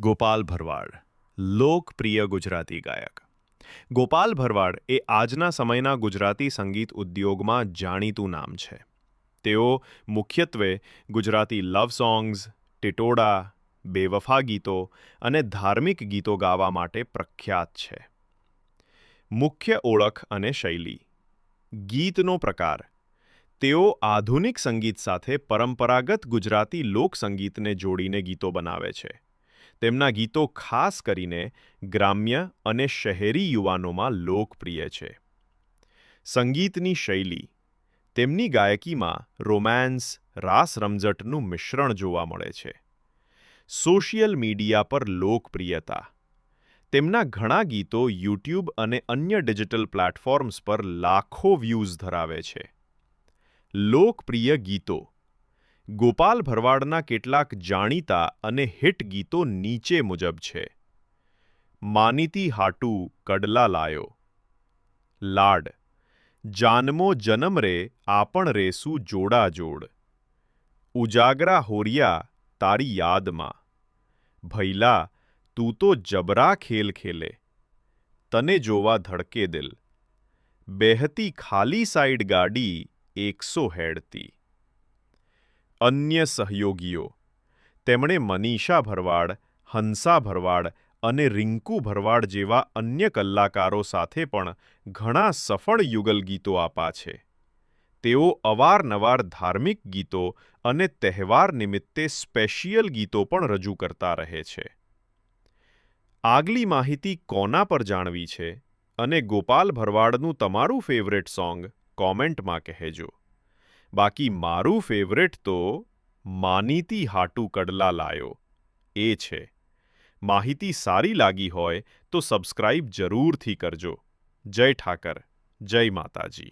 ગોપાલ ભરવાડ, લોકપ્રિય ગુજરાતી ગાયક. ગોપાલ ભરવાડ એ આજના સમયના ગુજરાતી સંગીત ઉદ્યોગમાં જાણીતું નામ છે. તેઓ મુખ્યત્વે ગુજરાતી લવ સોંગ્સ, ટિટોડા, બેવફા ગીતો અને ધાર્મિક ગીતો ગાવા માટે પ્રખ્યાત છે. મુખ્ય ઓળખ અને શૈલી. ગીતનો પ્રકાર. તેઓ આધુનિક સંગીત સાથે પરંપરાગત ગુજરાતી લોકસંગીતને જોડીને ગીતો બનાવે છે. તેમના ગીતો ખાસ કરીને ગ્રામ્ય અને શહેરી યુવાનોમાં લોકપ્રિય છે. સંગીતની શૈલી, તેમની ગાયકીમાં રોમાન્સ રાસ રમઝટનું મિશ્રણ જોવા મળે છે. સોશિયલ મીડિયા પર લોકપ્રિયતા, તેમના ઘણા ગીતો યુટ્યુબ અને અન્ય ડિજિટલ પ્લેટફોર્મ્સ પર લાખો વ્યૂઝ ધરાવે છે. લોકપ્રિય ગીતો ગોપાલ ભરવાડના કેટલાક જાણીતા અને હિટ ગીતો નીચે મુજબ છે. માનીતી હાટુ કડલા લાયો. લાડ. જાનમો જનમ રે આપણ રેસું જોડા જોડ. ઉજાગરા હોરિયા તારી યાદમાં. ભૈલા, તું તો જબરા ખેલ ખેલે. તને જોવા ધડકે દિલ. બેહતી ખાલી સાઈડ ગાડી એકસો હેડતી. અન્ય સહયોગીઓ. તેમણે મનીષા ભરવાડ, હંસા ભરવાડ અને રિંકુ ભરવાડ જેવા અન્ય કલાકારો સાથે પણ ઘણા સફળ યુગલ ગીતો આપા છે. તેઓ અવારનવાર ધાર્મિક ગીતો અને તહેવાર નિમિત્તે સ્પેશિયલ ગીતો પણ રજૂ કરતા રહે છે. આગલી માહિતી કોના પર જાણવી છે? અને ગોપાલ ભરવાડનું તમારું ફેવરેટ સોંગ કોમેન્ટમાં કહેજો. બાકી મારું ફેવરેટ તો માનીતી હાટુ કડલા લાયો. એ છે. માહિતી સારી લાગી હોય તો સબસ્ક્રાઇબ જરૂરથી કરજો. જય ઠાકર. જય માતાજી.